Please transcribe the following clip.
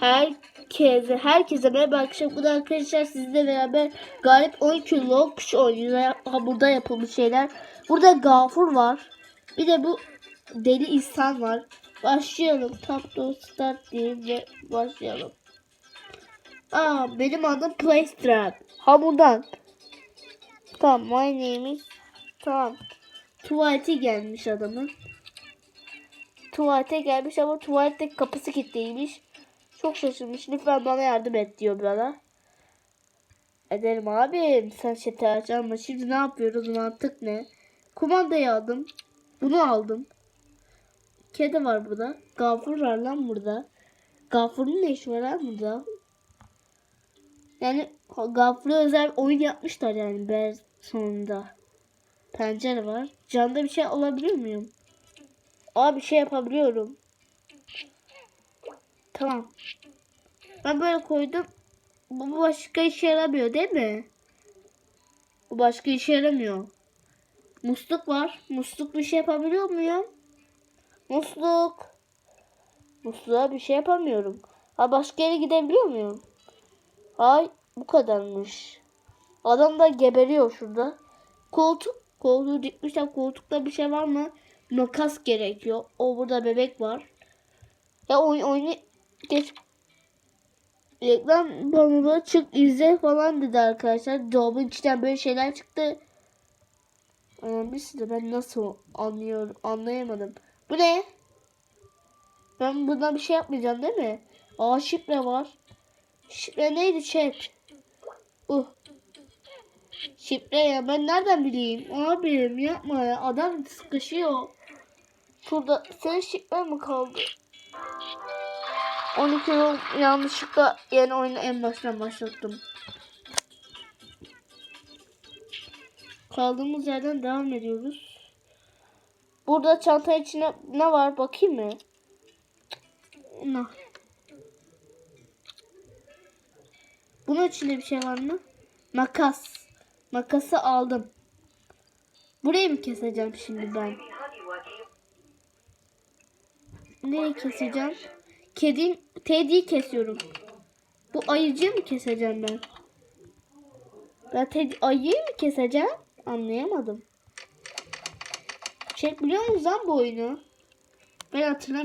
Herkese, herkese merhaba. Bu da arkadaşlar sizle beraber galip 10 kilo kuş oynuyor. Burada yapılmış şeyler. Burada gafur var. Bir de bu deli insan var. Başlayalım. Tap to start deyince başlayalım. Aa benim adım Playstrap. Hamurdan. Tamam my name is. Tamam. Tuvalete gelmiş adamın. Tuvalete gelmiş ama tuvalette kapısı kilitliymiş. Çok şaşırmış. Lütfen bana yardım et diyor bana. Ederim abim. Sen şeter ama şimdi ne yapıyoruz? Mantık ne? Kumandayı aldım. Bunu aldım. Kedi var burada. Gafur var lan burada. Gafurun ne işi var lan burada? Yani Gafur'a özel oyun yapmışlar yani ber sonunda. Pencere var. Canda bir şey alabiliyor muyum? Aa bir şey yapabiliyorum. Tamam. Ben böyle koydum. Bu başka işe yaramıyor değil mi? Bu başka işe yaramıyor. Musluk var. Musluk bir şey yapabiliyor muyum? Musluk. Musluğa bir şey yapamıyorum. Ha başka yere gidebiliyor muyum? Ay bu kadarmış. Adam da geberiyor şurada. Koltuk. Koltuğu dikmişler. Koltukta bir şey var mı? Makas gerekiyor. O burada bebek var. Ya oyun oyunu geç reklam panoda çık izle falan dedi arkadaşlar. Dolabın içinden böyle şeyler çıktı. Önemlisi de ben nasıl anlıyorum anlayamadım. Bu ne? Ben bundan bir şey yapmayacağım değil mi? Aa şifre var. Şifre neydi chat? Uh. Şifre ya ben nereden bileyim? Abim yapma ya adam sıkışıyor. Şurada senin şifre mi kaldı? 12 yıl yanlışlıkla yeni oyunu en baştan başlattım. Kaldığımız yerden devam ediyoruz. Burada çanta içine ne var bakayım mı? Ne? Bunun içinde bir şey var mı? Makas. Makası aldım. Burayı mı keseceğim şimdi ben? Neyi keseceğim? Kedi, Teddy'yi kesiyorum. Bu ayıcıyı mı keseceğim ben? Ben Teddy, ayıyı mı keseceğim? Anlayamadım. Çek biliyor musunuz lan bu oyunu? Ben hatırlamıyorum.